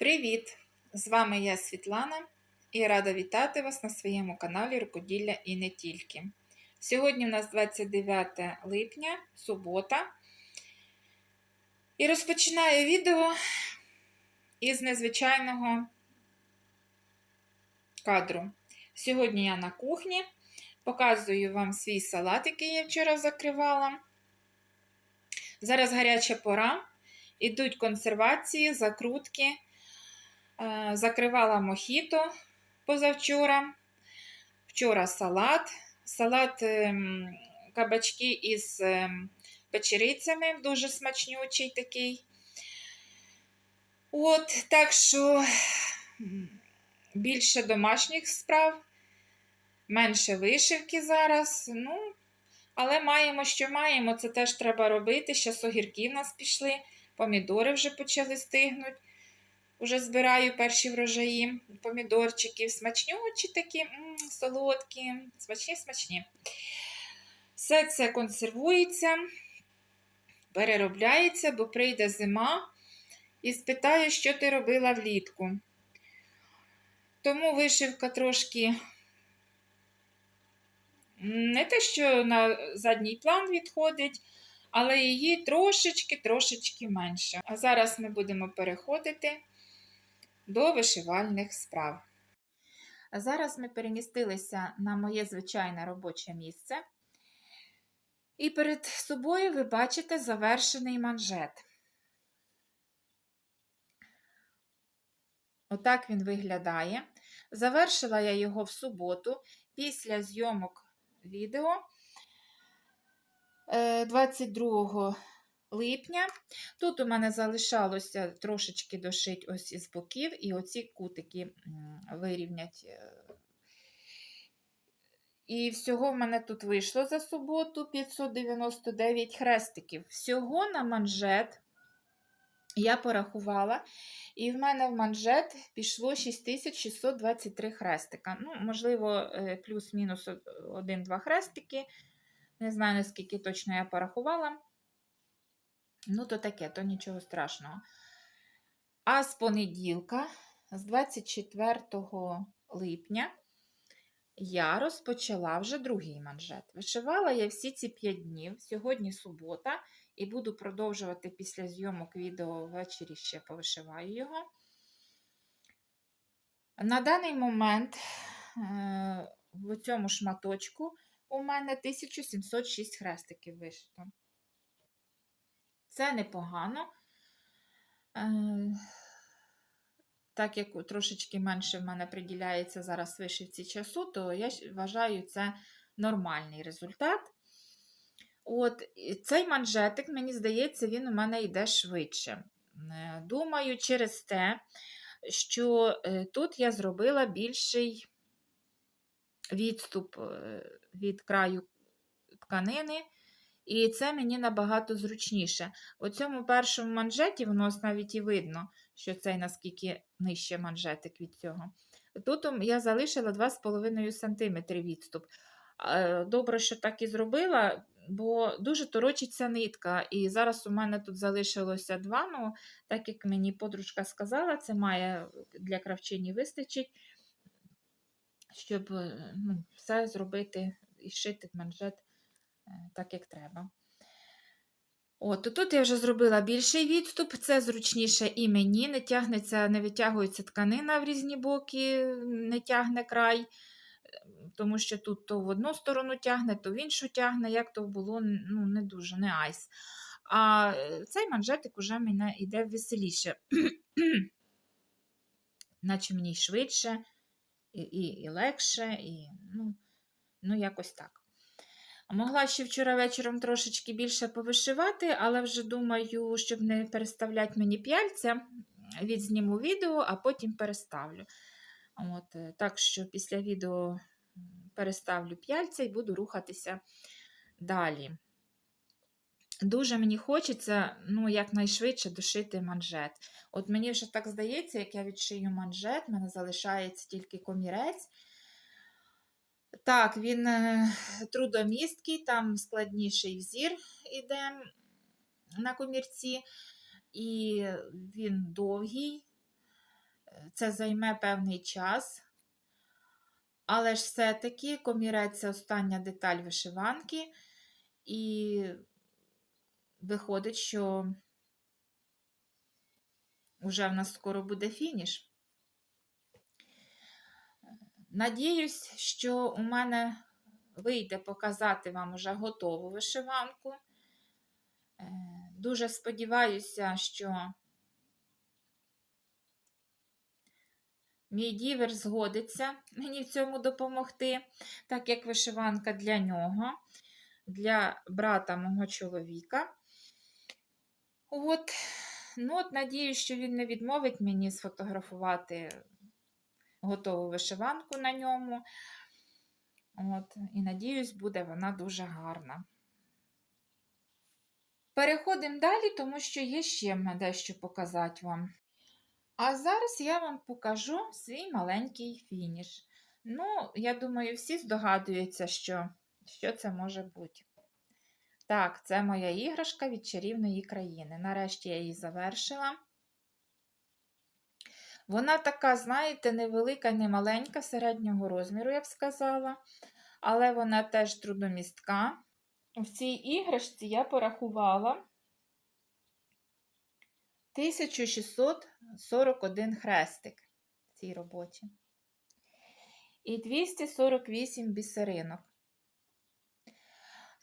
Привіт! З вами я Світлана і рада вітати вас на своєму каналі Рукоділля і не тільки. Сьогодні у нас 29 липня, субота. І розпочинаю відео із незвичайного кадру. Сьогодні я на кухні показую вам свій салат, який я вчора закривала. Зараз гаряча пора. Ідуть консервації, закрутки. Е, Закривала мохіто позавчора. Вчора салат. Салат ем, кабачки із ем, печерицями, дуже смачнючий такий. От, так що більше домашніх справ, менше вишивки зараз. Ну, але маємо, що маємо, це теж треба робити. Щас огірки в нас пішли, помідори вже почали стигнути. Уже збираю перші врожаї помідорчиків. Смачнючі такі, солодкі, смачні, смачні. Все це консервується, переробляється, бо прийде зима і спитаю, що ти робила влітку. Тому вишивка трошки не те, що на задній план відходить, але її трошечки-трошечки менше. А зараз ми будемо переходити до вишивальних справ. Зараз ми перемістилися на моє звичайне робоче місце. І перед собою ви бачите завершений манжет. Отак він виглядає. Завершила я його в суботу після зйомок відео е, 22 липня. Тут у мене залишалося трошечки дошить ось із боків, і оці кутики вирівнять. е. І всього в мене тут вийшло за суботу 599 хрестиків. Всього на манжет я порахувала, і в мене в манжет пішло 6623 хрестика. Ну, можливо, е, плюс-мінус 1-2 хрестики. Не знаю, наскільки точно я порахувала. Ну, то таке, то нічого страшного. А з понеділка, з 24 липня, я розпочала вже другий манжет. Вишивала я всі ці 5 днів. Сьогодні субота, і буду продовжувати після зйомок відео ввечері ще повишиваю його. На даний момент е, в цьому шматочку у мене 1706 хрестиків вишито. Це непогано. Е, Так як трошечки менше в мене приділяється зараз вишивці часу, то я вважаю це нормальний результат. От, Цей манжетик, мені здається, він у мене йде швидше. Е, Думаю, через те, що е, тут я зробила більший відступ від краю тканини. І це мені набагато зручніше. У цьому першому манжеті, воно навіть і видно, що цей наскільки нижче манжетик від цього. Тут я залишила 2,5 см відступ. Добре, що так і зробила, бо дуже торочиться нитка. І зараз у мене тут залишилося два. Ну, так як мені подружка сказала, це має для кравчині вистачить, щоб ну, все зробити і шити манжет так, як треба. От, Тут я вже зробила більший відступ, це зручніше і мені, не тягнеться, не витягується тканина в різні боки, не тягне край, тому що тут то в одну сторону тягне, то в іншу тягне, як то було ну, не дуже, не айс. А цей манжетик уже мене йде веселіше, наче мені швидше, і і, і легше, і ну, ну, якось так. Могла ще вчора вечором трошечки більше повишивати, але вже думаю, щоб не переставляти мені п'яльця, відзніму відео, а потім переставлю. От, е, Так що після відео переставлю п'яльця і буду рухатися далі. Дуже мені хочеться ну, якнайшвидше дошити манжет. От мені вже так здається, як я відшию манжет, в мене залишається тільки комірець. Так, він е, трудомісткий, там складніший взір іде на комірці, і він довгий. це займе певний час. Але ж все-таки комірець це остання деталь вишиванки, і виходить, що вже в нас скоро буде фініш. Надіюсь, що у мене вийде показати вам уже готову вишиванку. Е, Дуже сподіваюся, що мій дівер згодиться мені в цьому допомогти, так як вишиванка для нього, для брата мого чоловіка. От, ну от, надіюсь, що він не відмовить мені сфотографувати готову вишиванку на ньому. От, І надіюсь, буде вона дуже гарна. Переходимо далі, тому що є ще дещо показати вам. А зараз я вам покажу свій маленький фініш. Ну, я думаю, всі здогадуються, що, що це може бути. Так, це моя іграшка від чарівної країни. Нарешті я її завершила. Вона така, знаєте, невелика, не маленька, середнього розміру, я б сказала. Але вона теж трудомістка. В цій іграшці я порахувала 1641 хрестик в цій роботі. І 248 бісеринок.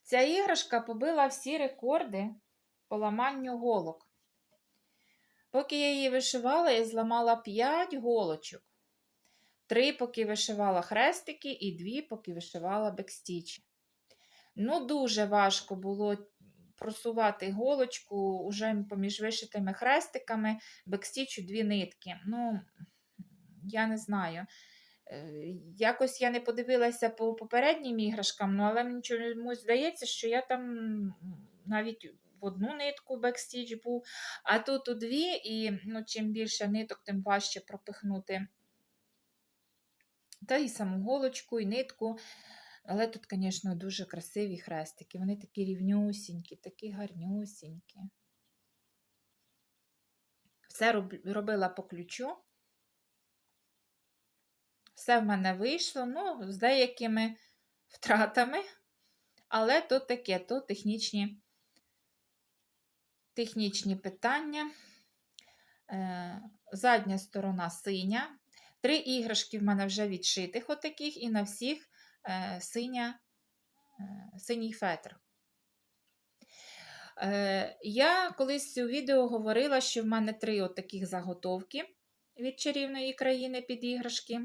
Ця іграшка побила всі рекорди по ламанню голок. Поки я її вишивала, я зламала 5 голочок. Три, поки вишивала хрестики, і дві, поки вишивала бекстічі. Ну, дуже важко було просувати голочку уже поміж вишитими хрестиками, бекстічу дві нитки. Ну, я не знаю. Е, якось я не подивилася по попереднім іграшкам, ну, але мені чомусь здається, що я там навіть в одну нитку бекстіч був, а тут у дві, і ну, чим більше ниток, тим важче пропихнути. Та і саму голочку, і нитку. Але тут, звісно, дуже красиві хрестики. Вони такі рівнюсінькі, такі гарнюсінькі. Все робила по ключу. Все в мене вийшло, ну, з деякими втратами, але то таке, то технічні технічні питання. Е, задня сторона синя. Три іграшки в мене вже відшитих, отаких, і на всіх е, синя, е, синій фетр. Я колись у відео говорила, що в мене три отаких заготовки від чарівної країни під іграшки.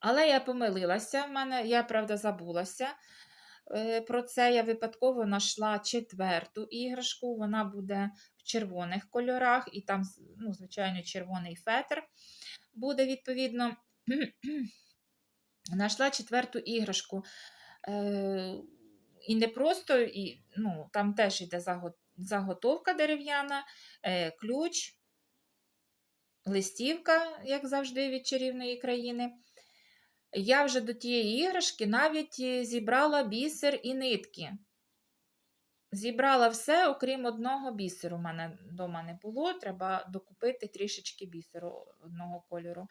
Але я помилилася, в мене, я, правда, забулася. Е, про це я випадково знайшла четверту іграшку. Вона буде в червоних кольорах, і там, ну, звичайно, червоний фетр буде, відповідно. Знайшла четверту іграшку. Е, І не просто, і, ну, там теж йде заготовка дерев'яна, е, ключ, листівка, як завжди, від чарівної країни. Я вже до тієї іграшки навіть е, зібрала бісер і нитки. Зібрала все, окрім одного бісеру. У мене вдома не було, треба докупити трішечки бісеру одного кольору.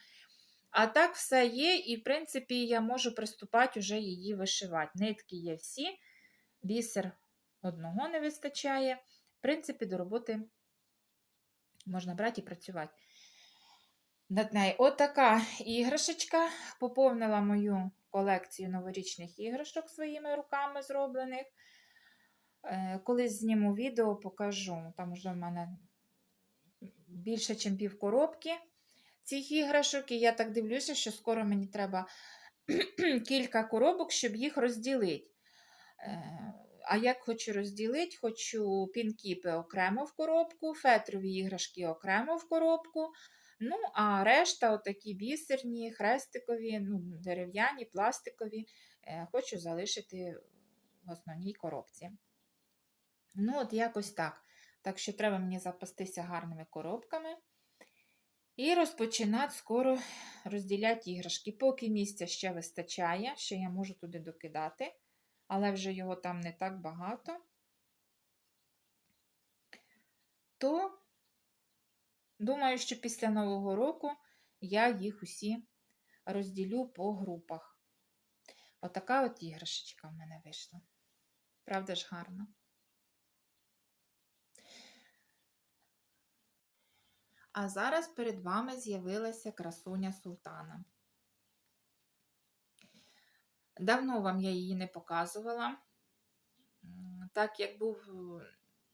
А так все є, і, в принципі, я можу приступати вже її вишивати. Нитки є всі, бісер одного не вистачає. В принципі, до роботи можна брати і працювати над нею. Отака іграшечка поповнила мою колекцію новорічних іграшок своїми руками зроблених. Е, колись зніму відео, покажу. Там вже в мене більше, ніж пів коробки цих іграшок, і я так дивлюся, що скоро мені треба кілька коробок, щоб їх розділити. Е, а як хочу розділити, хочу пінкіпи окремо в коробку, фетрові іграшки окремо в коробку, Ну, а решта, отакі бісерні, хрестикові, ну, дерев'яні, пластикові, е, хочу залишити в основній коробці. Ну, от якось так. Так що треба мені запастися гарними коробками. І розпочинати скоро розділяти іграшки. Поки місця ще вистачає, ще я можу туди докидати, але вже його там не так багато. То Думаю, що після Нового року я їх усі розділю по групах. Отака от іграшечка в мене вийшла. Правда ж гарно? А зараз перед вами з'явилася красуня султана. Давно вам я її не показувала. Так як був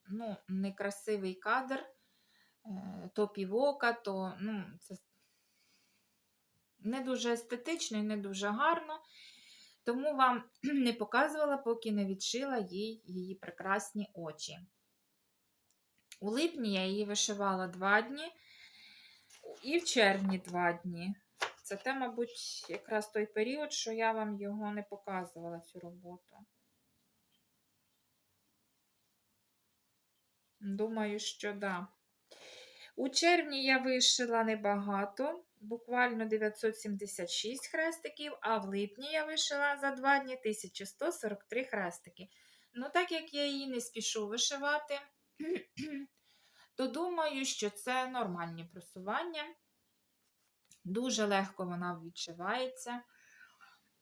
ну, некрасивий кадр, то півока, то ну, це не дуже естетично і не дуже гарно. Тому вам не показувала, поки не відшила їй її прекрасні очі. У липні я її вишивала два дні, і в червні два дні. Це те, мабуть, якраз той період, що я вам його не показувала, цю роботу. Думаю, що да. У червні я вишила небагато, буквально 976 хрестиків, а в липні я вишила за два дні 1143 хрестики. Ну, так як я її не спішу вишивати, то думаю, що це нормальні просування. Дуже легко вона відшивається.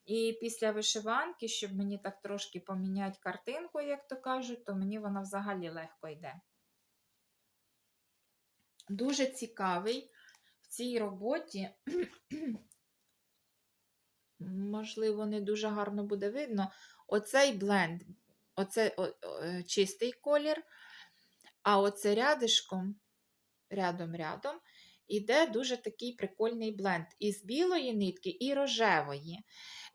І після вишиванки, щоб мені так трошки поміняти картинку, як то кажуть, то мені вона взагалі легко йде. Дуже цікавий в цій роботі, можливо, не дуже гарно буде видно, оцей бленд, оце о, о, чистий колір, а оце рядишком, рядом-рядом, іде дуже такий прикольний бленд із білої нитки і рожевої.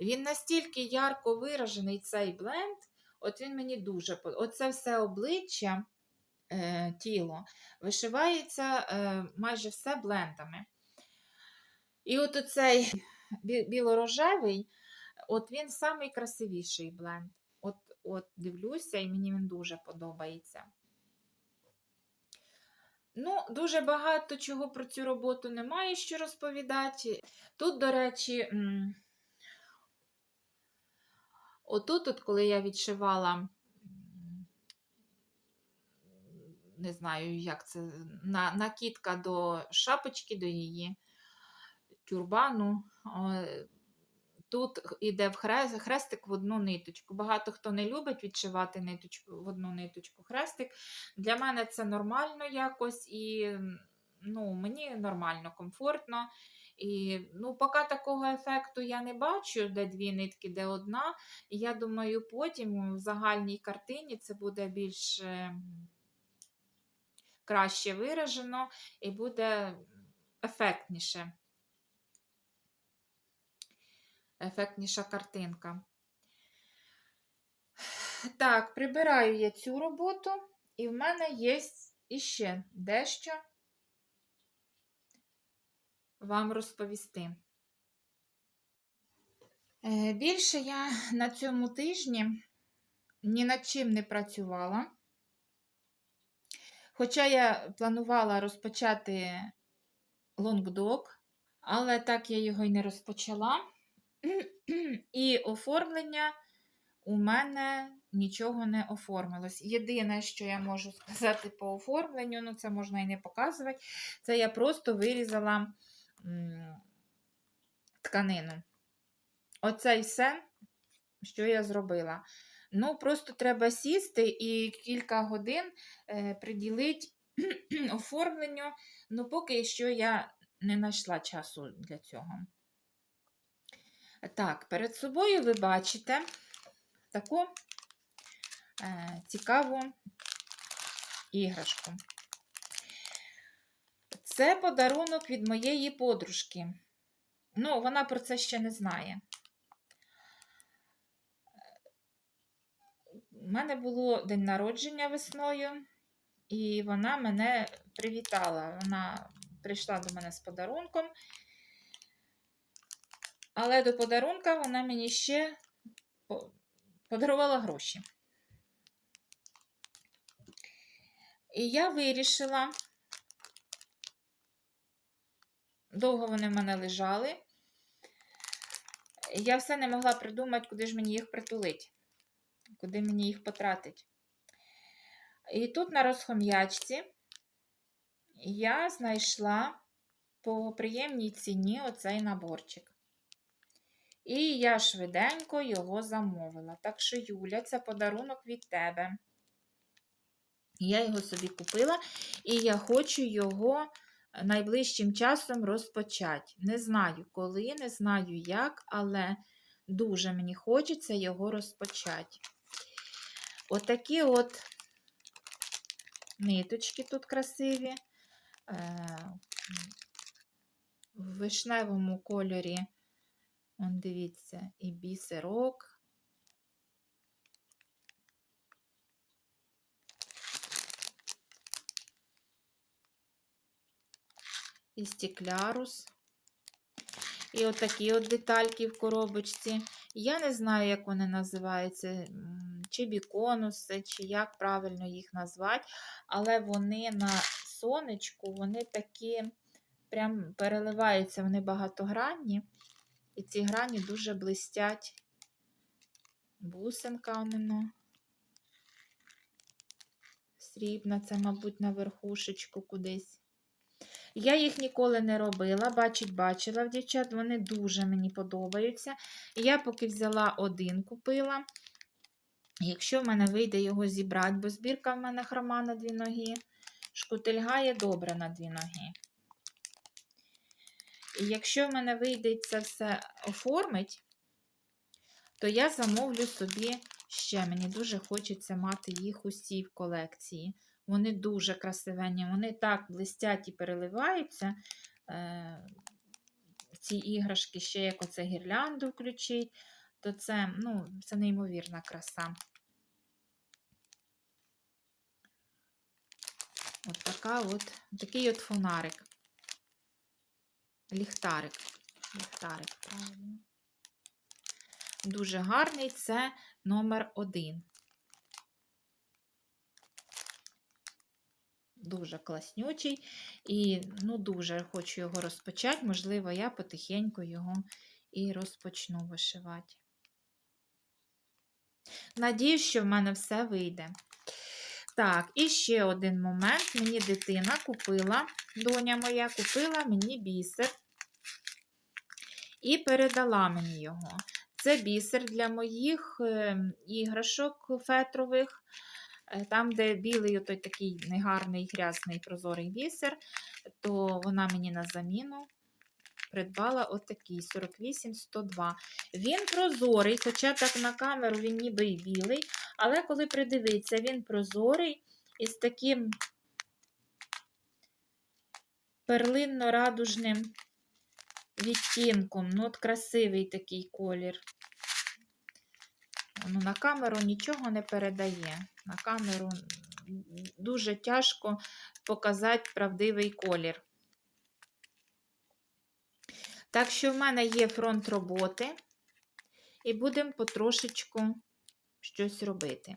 Він настільки ярко виражений, цей бленд, от він мені дуже. Оце все обличчя, е, тіло, вишивається е, майже все блендами. І от оцей бі- білорожевий, от він найкрасивіший бленд. От, от дивлюся, і мені він дуже подобається. Ну, дуже багато чого про цю роботу немає що розповідати. Тут, до речі, отут, от, коли я відшивала, м, не знаю, як це, на, накидка до шапочки, до її тюрбану. Тут іде в хрест, хрестик в одну ниточку. Багато хто не любить відшивати ниточку в одну ниточку хрестик. Для мене це нормально якось, і ну, мені нормально, комфортно. І ну, поки такого ефекту я не бачу, де дві нитки, де одна. І я думаю, потім в загальній картині це буде більш е, краще виражено і буде ефектніше. Ефектніша картинка. Так, прибираю я цю роботу, і в мене є іще дещо вам розповісти. Е, Більше я на цьому тижні ні над чим не працювала. Хоча я планувала розпочати лонгдог, але так я його й не розпочала. І оформлення у мене нічого не оформилось. Єдине, що я можу сказати по оформленню, ну це можна і не показувати, це я просто вирізала тканину. Оце і все, що я зробила. Ну, просто треба сісти і кілька годин е, приділити оформленню. Ну, поки що я не знайшла часу для цього. Так, перед собою ви бачите таку е, цікаву іграшку. Це подарунок від моєї подружки. Ну, вона про це ще не знає. У мене було день народження весною, і вона мене привітала. Вона прийшла до мене з подарунком. Але до подарунка вона мені ще подарувала гроші. І я вирішила, довго вони в мене лежали. Я все не могла придумати, куди ж мені їх притулити, куди мені їх потратити. І тут на розхом'ячці я знайшла по приємній ціні оцей наборчик. І я швиденько його замовила. Так що, Юля, це подарунок від тебе. Я його собі купила, і я хочу його найближчим часом розпочати. Не знаю коли, не знаю як, але дуже мені хочеться його розпочати. Отакі от ниточки тут красиві. В вишневому кольорі, он дивіться, і бісерок. І стеклярус. І отакі от детальки в коробочці. Я не знаю, як вони називаються, чи біконуси, чи як правильно їх назвати, але вони на сонечку, вони такі прям переливаються, вони багатогранні. І ці грані дуже блистять. Бусинка воно. Срібна, це, мабуть, на верхушечку кудись. Я їх ніколи не робила, бачить, бачила в дівчат, вони дуже мені подобаються. Я поки взяла один, купила. Якщо в мене вийде його зібрати, бо збірка в мене хрома на дві ноги, шкутильгає добре на дві ноги. І якщо в мене вийде це все оформить, то я замовлю собі ще. Мені дуже хочеться мати їх усі в колекції. Вони дуже красивенні, вони так блистять і переливаються. Е, ці іграшки ще як оце гірлянду включить, то це, ну, це неймовірна краса. От така от, такий от фонарик. Ліхтарик. Ліхтарик, правильно. Дуже гарний це номер один. Дуже класнючий. І ну, дуже хочу його розпочати. Можливо, я потихеньку його і розпочну вишивати. Надіюсь, що в мене все вийде. Так, і ще один момент. Мені дитина купила, доня моя купила мені бісер і передала мені його. Це бісер для моїх е, іграшок фетрових. Е, Там, де білий той такий негарний, грязний прозорий бісер, то вона мені на заміну придбала отакий 48-102. Він прозорий, хоча так на камеру він ніби і білий, але коли придивиться, він прозорий із таким перлинно-радужним відтінком. Ну, от красивий такий колір. Ну, на камеру нічого не передає. На камеру дуже тяжко показати правдивий колір. Так що в мене є фронт роботи, і будемо потрошечку щось робити.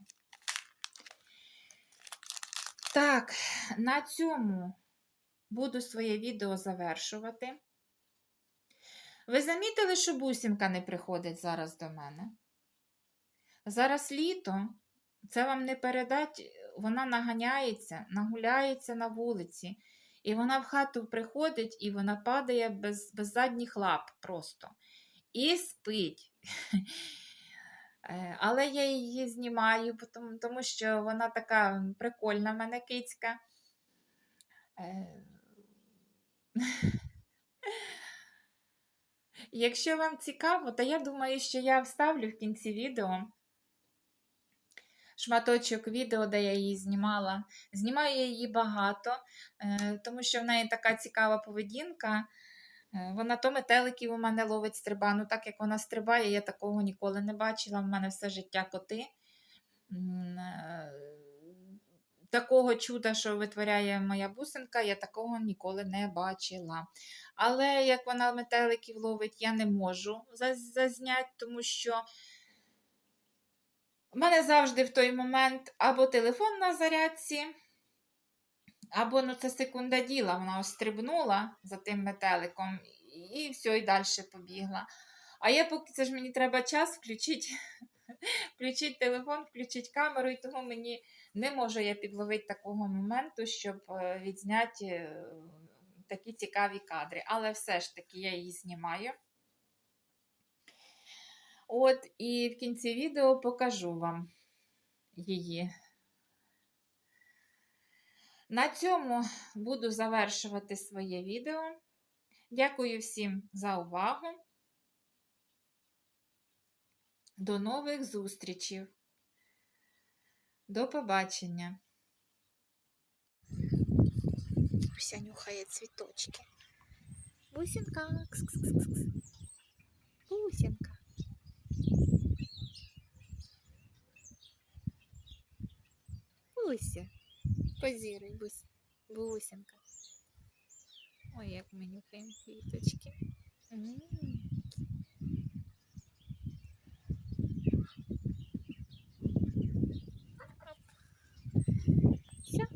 Так, на цьому буду своє відео завершувати. Ви замітили, що бусинка не приходить зараз до мене? Зараз літо, це вам не передать, вона наганяється, нагуляється на вулиці, і вона в хату приходить, і вона падає без, без задніх лап просто. І спить. Е, Але я її знімаю, тому, що вона така прикольна мене кицька. Е, Якщо вам цікаво, то я думаю, що я вставлю в кінці відео шматочок відео, де я її знімала. Знімаю я її багато, е, тому що в неї така цікава поведінка. Е, Вона то метеликів у мене ловить стриба. Ну, так як вона стрибає, я такого ніколи не бачила. В мене все життя коти. Е, Такого чуда, що витворяє моя бусинка, я такого ніколи не бачила. Але як вона метеликів ловить, я не можу зазняти, тому що в мене завжди в той момент або телефон на зарядці, або ну, це секунда діла, вона ось стрибнула за тим метеликом і все, і далі побігла. А я поки це ж мені треба час включити, включити телефон, включити камеру, і тому мені Не можу я підловити такого моменту, щоб е, відзняти е, такі цікаві кадри. Але все ж таки я її знімаю. От, і в кінці відео покажу вам її. На цьому буду завершувати своє відео. Дякую всім за увагу. До нових зустрічей. До побачення. Вся нюхає цвіточки. Бусинка. Кс-кс-кс-кс. Буся, позіруй, бусь, бусянка. Ой, як мені прям квіточки. М -м -м. Все.